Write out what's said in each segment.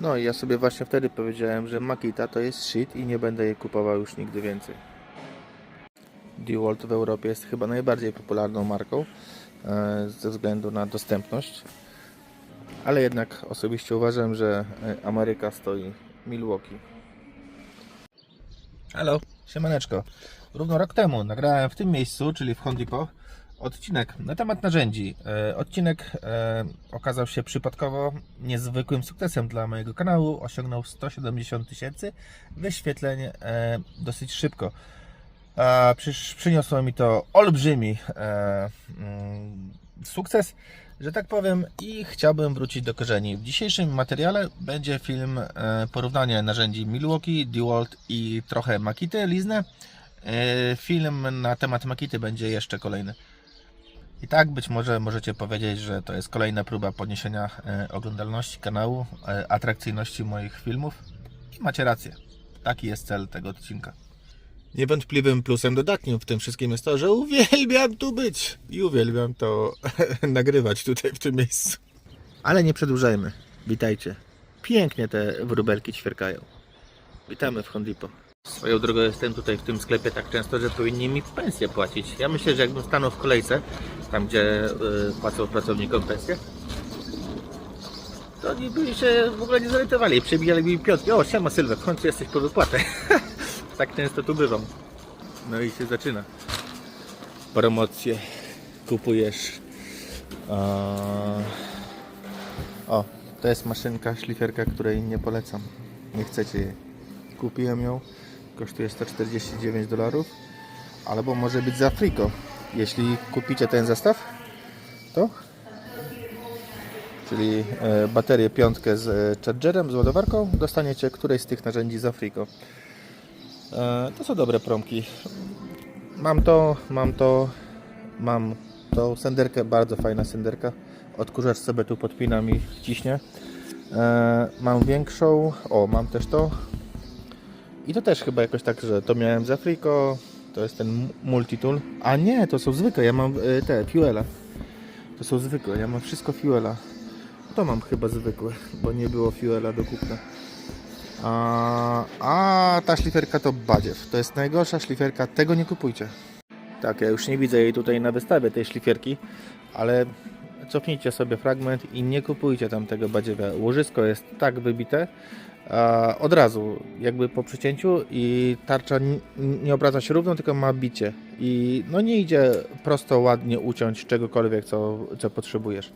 No i ja sobie właśnie wtedy powiedziałem, że Makita to jest shit i nie będę jej kupował już nigdy więcej. DeWalt w Europie jest chyba najbardziej popularną marką e, ze względu na dostępność. Ale jednak osobiście uważam, że e, Ameryka stoi Milwaukee. Halo, siemaneczko. Równo rok temu nagrałem w tym miejscu, czyli w Home Depot, odcinek na temat narzędzi. E, Odcinek e, okazał się przypadkowo niezwykłym sukcesem dla mojego kanału. Osiągnął 170 tysięcy wyświetleń e, dosyć szybko. Przysz, przyniosło mi to olbrzymi mm, sukces, że tak powiem, i chciałbym wrócić do korzeni. W dzisiejszym materiale będzie film porównanie narzędzi Milwaukee, DeWalt i trochę Makity, Liznę. E, film na temat Makity będzie jeszcze kolejny. I tak być może możecie powiedzieć, że to jest kolejna próba podniesienia e, oglądalności kanału, e, atrakcyjności moich filmów. I macie rację. Taki jest cel tego odcinka. Niewątpliwym plusem dodatnim w tym wszystkim jest to, że uwielbiam tu być i uwielbiam to nagrywać tutaj w tym miejscu. Ale nie przedłużajmy. Witajcie. Pięknie te wróbelki ćwierkają. Witamy w Hondipo. Swoją drogą jestem tutaj w tym sklepie tak często, że powinni mi pensję płacić. Ja myślę, że jakbym stanął w kolejce, tam gdzie y, płacą pracownikom pensję, to oni by się w ogóle nie zorientowali. Przebijali mi piątki. O, siema Sylwek, w końcu jesteś po wypłatę. tak często tu bywam. No i się zaczyna. Promocje. Kupujesz. O, to jest maszynka, szlifierka, której nie polecam. Nie chcecie jej. Kupiłem ją. Kosztuje 149 dolarów. Albo może być za friko. Jeśli kupicie ten zestaw, to czyli e, baterię piątkę z e, chargerem, z ładowarką, dostaniecie któreś z tych narzędzi za friko. E, To są dobre promki. Mam to, mam to, mam tą senderkę, bardzo fajna senderka. Odkurzacz sobie tu podpinam i ciśnie. Mam większą, o mam też to. I to też chyba jakoś tak, że to miałem za friko. To jest ten multitool. A nie, to są zwykłe, ja mam e, te, fuela. To są zwykłe, ja mam wszystko fuela. To mam chyba zwykłe, bo nie było fuela do kupna. A, a ta szliferka to badziew. To jest najgorsza szliferka, tego nie kupujcie. Tak, ja już nie widzę jej tutaj na wystawie, tej szlifierki, ale cofnijcie sobie fragment i nie kupujcie tam tego badziewia. Łożysko jest tak wybite od razu, jakby po przycięciu i tarcza nie obraca się równo, tylko ma bicie. I no nie idzie prosto ładnie uciąć czegokolwiek, co, co potrzebujesz.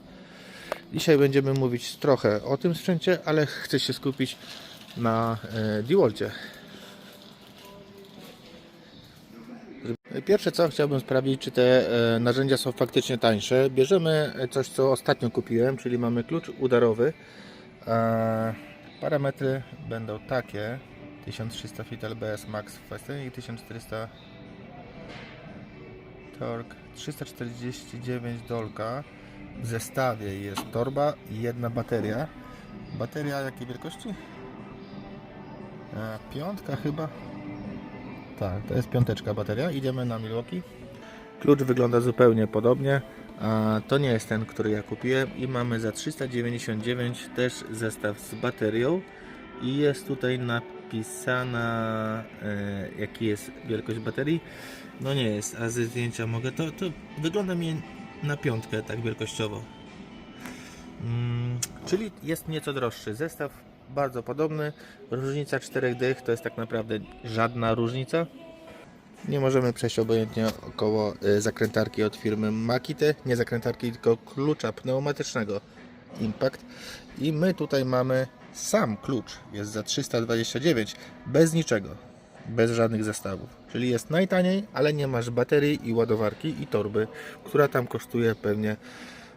Dzisiaj będziemy mówić trochę o tym sprzęcie, ale chcę się skupić na e. Pierwsze co chciałbym sprawdzić, czy te e, narzędzia są faktycznie tańsze. Bierzemy coś, co ostatnio kupiłem, czyli mamy klucz udarowy. E, parametry będą takie: 1300 fit LBS max Feste i 1400 torque, 349 dolka. W zestawie jest torba i jedna bateria. Bateria jakiej wielkości? E, piątka chyba. Tak, to jest piąteczka bateria. Idziemy na Milwaukee. Klucz wygląda zupełnie podobnie. A to nie jest ten, który ja kupiłem. I mamy za 399 też zestaw z baterią. I jest tutaj napisana, e, jaki jest wielkość baterii. No nie jest, a ze zdjęcia mogę. To, to wygląda mi na piątkę, tak wielkościowo. Mm, czyli jest nieco droższy. Zestaw bardzo podobny. Różnica 4 dych to jest tak naprawdę żadna różnica. Nie możemy przejść obojętnie około y, zakrętarki od firmy Makite. Nie zakrętarki, tylko klucza pneumatycznego Impact. I my tutaj mamy sam klucz. Jest za 329 bez niczego. Bez żadnych zestawów. Czyli jest najtaniej, ale nie masz baterii i ładowarki i torby, która tam kosztuje pewnie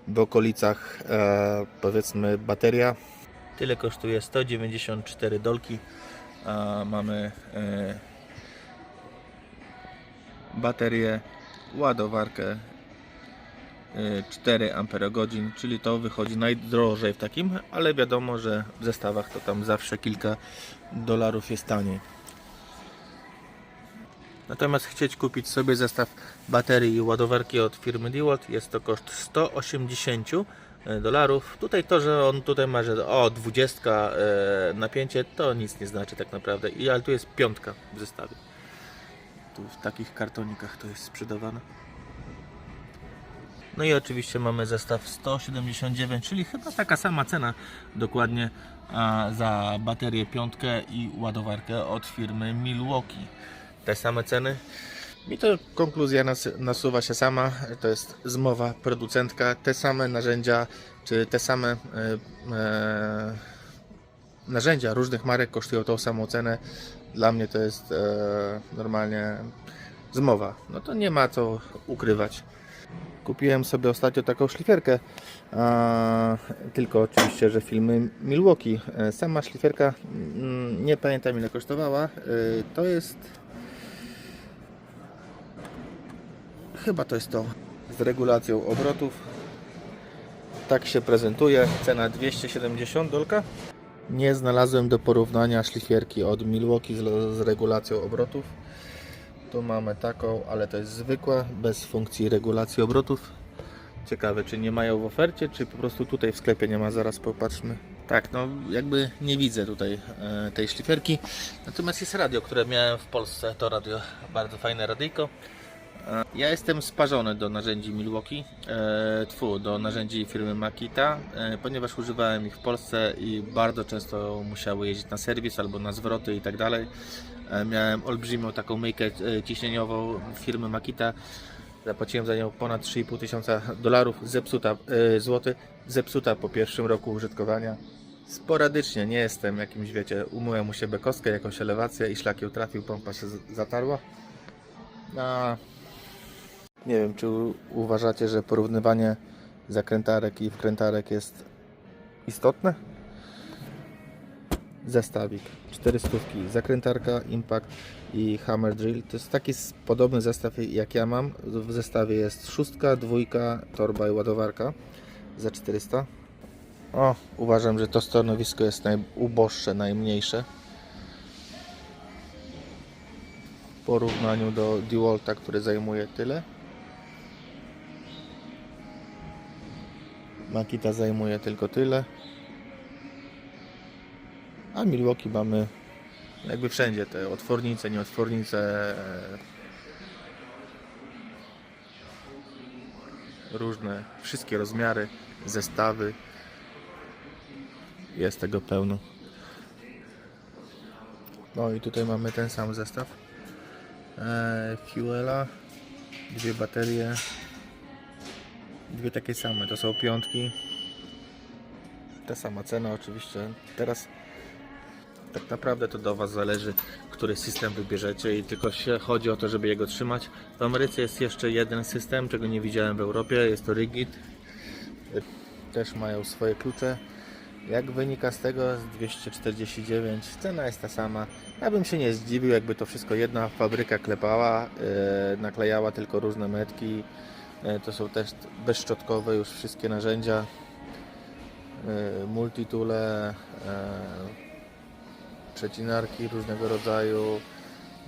w okolicach e, powiedzmy bateria Tyle kosztuje 194 dolki. A mamy e, baterię, ładowarkę e, 4 Ah, czyli to wychodzi najdrożej w takim, ale wiadomo, że w zestawach to tam zawsze kilka dolarów jest taniej. Natomiast chcieć kupić sobie zestaw baterii i ładowarki od firmy DeWalt jest to koszt 180, e, dolarów. Tutaj to, że on tutaj ma, że o 20 e, napięcie, to nic nie znaczy tak naprawdę. I ale tu jest piątka w zestawie. Tu w takich kartonikach to jest sprzedawane. No i oczywiście mamy zestaw 179, czyli chyba taka sama cena dokładnie za baterię piątkę i ładowarkę od firmy Milwaukee. Te same ceny. I to konkluzja nas, nasuwa się sama, to jest zmowa producentka, te same narzędzia, czy te same e, e, narzędzia różnych marek kosztują tą samą cenę. Dla mnie to jest e, normalnie zmowa. No to nie ma co ukrywać. Kupiłem sobie ostatnio taką szlifierkę, a, tylko oczywiście, że filmy Milwaukee. E, Sama szlifierka, mm, nie pamiętam ile kosztowała, E, to jest chyba to jest to z regulacją obrotów. Tak się prezentuje, cena 270 dolka. Nie znalazłem do porównania szlifierki od Milwaukee z, z regulacją obrotów. Tu mamy taką, ale to jest zwykła, bez funkcji regulacji obrotów. Ciekawe, czy nie mają w ofercie, czy po prostu tutaj w sklepie nie ma, zaraz popatrzmy. Tak, no jakby nie widzę tutaj e, tej szlifierki. Natomiast jest radio, które miałem w Polsce, to radio, bardzo fajne radyjko. E, Ja jestem sparzony do narzędzi Milwaukee, e, tfu, do narzędzi firmy Makita, e, ponieważ używałem ich w Polsce i bardzo często musiały jeździć na serwis albo na zwroty i tak dalej. E, Miałem olbrzymią taką myjkę e, ciśnieniową firmy Makita. Zapłaciłem za nią ponad 3,5 tysiąca dolarów, zepsuta, e, złoty, zepsuta po pierwszym roku użytkowania. Sporadycznie, nie jestem jakimś, wiecie, umyłem u siebie kostkę, jakąś elewację i szlak ją trafił, pompa się zatarła. A, nie wiem, czy uważacie, że porównywanie zakrętarek i wkrętarek jest istotne? Zestawik. 400. Zakrętarka, impact i hammer drill. To jest taki podobny zestaw jak ja mam. W zestawie jest szóstka, dwójka, torba i ładowarka za 400. O, uważam, że to stanowisko jest najuboższe, najmniejsze. W porównaniu do DeWalta, który zajmuje tyle. Makita zajmuje tylko tyle. A Milwaukee mamy jakby wszędzie te otwornice, nieotwornice. Różne, wszystkie rozmiary, zestawy. Jest tego pełno. No i tutaj mamy ten sam zestaw. Eee, fuela, dwie baterie, dwie takie same, to są piątki. Ta sama cena oczywiście. Teraz tak naprawdę to do Was zależy, który system wybierzecie i tylko się chodzi o to, żeby jego trzymać. W Ameryce jest jeszcze jeden system, czego nie widziałem w Europie, jest to Rigid. Też mają swoje klucze. Jak wynika z tego, z 249 cena jest ta sama. Ja bym się nie zdziwił, jakby to wszystko jedna fabryka klepała, yy, naklejała tylko różne metki. Yy, to są też bezszczotkowe już wszystkie narzędzia. Yy, multitule, yy, przecinarki różnego rodzaju,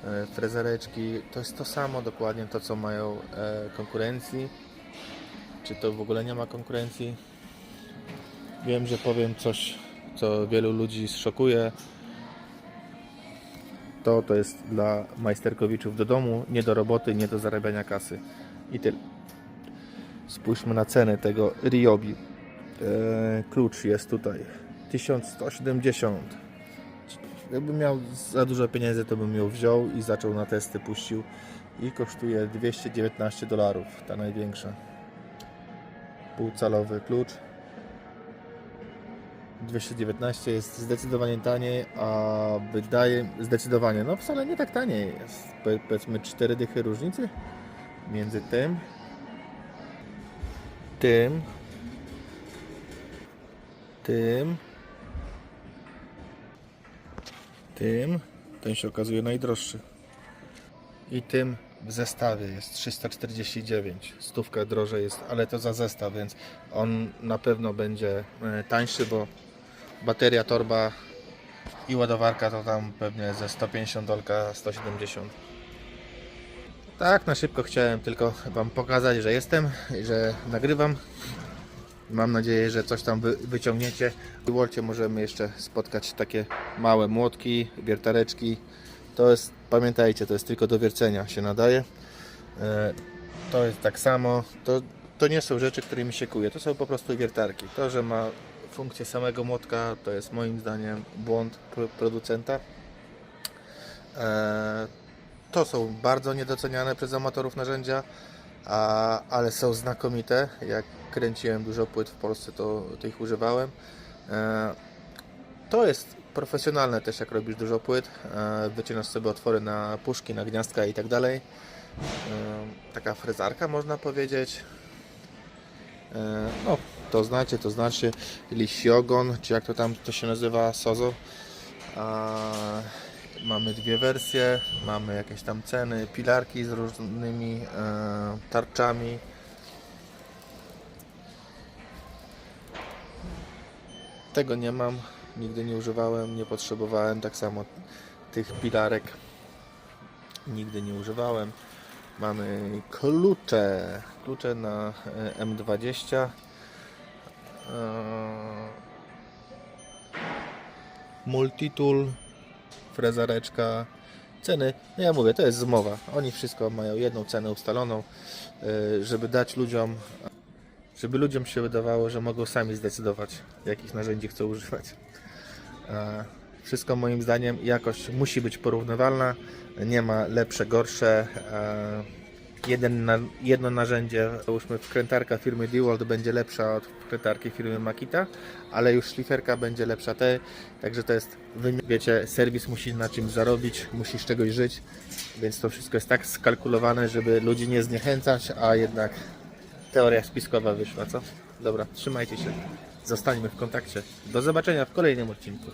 e, frezereczki. To jest to samo dokładnie to, co mają e, konkurencji. Czy to w ogóle nie ma konkurencji? Wiem, że powiem coś, co wielu ludzi zszokuje. To to jest dla majsterkowiczów do domu, nie do roboty, nie do zarabiania kasy. I tyle. Spójrzmy na cenę tego Ryobi. E, klucz jest tutaj 1170 jakbym miał za dużo pieniędzy, to bym ją wziął i zaczął na testy, puścił i kosztuje 219 dolarów, ta największa. Półcalowy klucz. 219 jest zdecydowanie taniej, a wydaje zdecydowanie, no wcale nie tak taniej jest. Po- Powiedzmy 4 dychy różnicy między tym, tym, tym tym, ten się okazuje najdroższy. I tym w zestawie jest 349. Stówka drożej jest, ale to za zestaw, więc on na pewno będzie e, tańszy, bo bateria, torba i ładowarka to tam pewnie ze 150 dolka 170. Tak, na szybko chciałem tylko Wam pokazać, że jestem że nagrywam. Mam nadzieję, że coś tam wy, wyciągniecie. W Wolcie możemy jeszcze spotkać takie małe młotki, wiertareczki. To jest, pamiętajcie, to jest tylko do wiercenia się nadaje. E, To jest tak samo. To, to nie są rzeczy, którymi się kuje. To są po prostu wiertarki. To, że ma funkcję samego młotka, to jest moim zdaniem błąd pro- producenta. E, To są bardzo niedoceniane przez amatorów narzędzia, a, ale są znakomite. Jak kręciłem dużo płyt w Polsce, to, to ich używałem. E, To jest profesjonalne też, jak robisz dużo płyt. E, Wycinasz sobie otwory na puszki, na gniazdka i tak dalej. E, Taka frezarka można powiedzieć. E, No, to znacie, to znacie. Lisiogon, czy jak to tam to się nazywa, Sozo. A, mamy dwie wersje, mamy jakieś tam ceny, pilarki z różnymi e, tarczami. Tego nie mam, nigdy nie używałem, nie potrzebowałem. Tak samo tych pilarek nigdy nie używałem. Mamy klucze, klucze na e, M20. E, Multitool, frezareczka. Ceny, no ja mówię, to jest zmowa. Oni wszystko mają jedną cenę ustaloną, e, żeby dać ludziom, żeby ludziom się wydawało, że mogą sami zdecydować, jakich narzędzi chcą używać. E, Wszystko moim zdaniem jakość musi być porównywalna, nie ma lepsze, gorsze. Jeden na, jedno narzędzie, załóżmy wkrętarka firmy DeWalt będzie lepsza od wkrętarki firmy Makita, ale już szliferka będzie lepsza te, także to jest, wiecie, serwis musi na czymś zarobić, musi z czegoś żyć, więc to wszystko jest tak skalkulowane, żeby ludzi nie zniechęcać, a jednak teoria spiskowa wyszła, co? Dobra, trzymajcie się, zostańmy w kontakcie. Do zobaczenia w kolejnym odcinku.